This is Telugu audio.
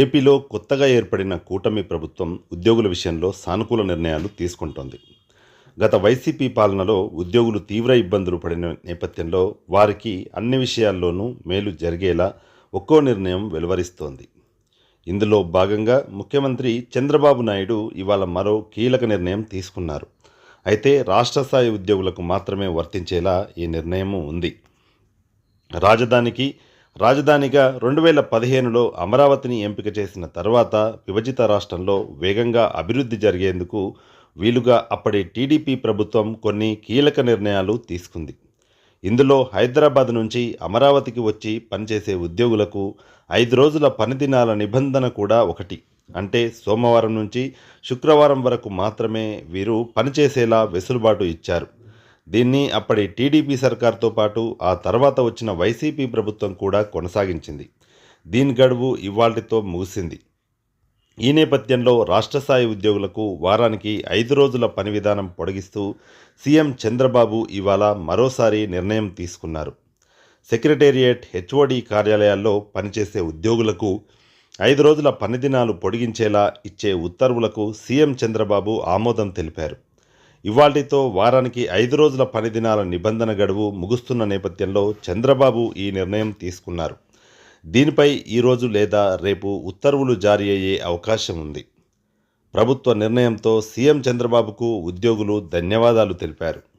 ఏపీలో కొత్తగా ఏర్పడిన కూటమి ప్రభుత్వం ఉద్యోగుల విషయంలో సానుకూల నిర్ణయాలు తీసుకుంటోంది. గత వైసీపీ పాలనలో ఉద్యోగులు తీవ్ర ఇబ్బందులు పడిన నేపథ్యంలో వారికి అన్ని విషయాల్లోనూ మేలు జరిగేలా ఒక్కో నిర్ణయం వెలువరిస్తోంది. ఇందులో భాగంగా ముఖ్యమంత్రి చంద్రబాబు నాయుడు ఇవాళ మరో కీలక నిర్ణయం తీసుకున్నారు. అయితే రాష్ట్ర స్థాయి ఉద్యోగులకు మాత్రమే వర్తించేలా ఈ నిర్ణయము ఉంది. రాజధానికి రాజధానిగా రెండు వేల పదిహేనులో అమరావతిని ఎంపిక చేసిన తర్వాత విభజిత రాష్ట్రంలో వేగంగా అభివృద్ధి జరిగేందుకు వీలుగా అప్పటి టీడీపీ ప్రభుత్వం కొన్ని కీలక నిర్ణయాలు తీసుకుంది. ఇందులో హైదరాబాద్ నుంచి అమరావతికి వచ్చి పనిచేసే ఉద్యోగులకు ఐదు రోజుల పనిదినాల నిబంధన కూడా ఒకటి. అంటే సోమవారం నుంచి శుక్రవారం వరకు మాత్రమే వీరు పనిచేసేలా వెసులుబాటు ఇచ్చారు. దీన్ని అప్పటి టీడీపీ సర్కార్తో పాటు ఆ తర్వాత వచ్చిన వైసీపీ ప్రభుత్వం కూడా కొనసాగించింది. దీని గడువు ఇవాళ్టితో ముగిసింది. ఈ నేపథ్యంలో రాష్ట్ర స్థాయి ఉద్యోగులకు వారానికి ఐదు రోజుల పని విధానం పొడిగిస్తూ సీఎం చంద్రబాబు ఇవాళ మరోసారి నిర్ణయం తీసుకున్నారు. సెక్రటేరియట్ హెచ్ఓడి కార్యాలయాల్లో పనిచేసే ఉద్యోగులకు ఐదు రోజుల పని దినాలు పొడిగించేలా ఇచ్చే ఉత్తర్వులకు సీఎం చంద్రబాబు ఆమోదం తెలిపారు. ఇవాళ్టితో వారానికి ఐదు రోజుల పనిదినాల నిబంధన గడువు ముగుస్తున్న నేపథ్యంలో చంద్రబాబు ఈ నిర్ణయం తీసుకున్నారు. దీనిపై ఈరోజు లేదా రేపు ఉత్తర్వులు జారీ అయ్యే అవకాశం ఉంది. ప్రభుత్వ నిర్ణయంతో సీఎం చంద్రబాబుకు ఉద్యోగులు ధన్యవాదాలు తెలిపారు.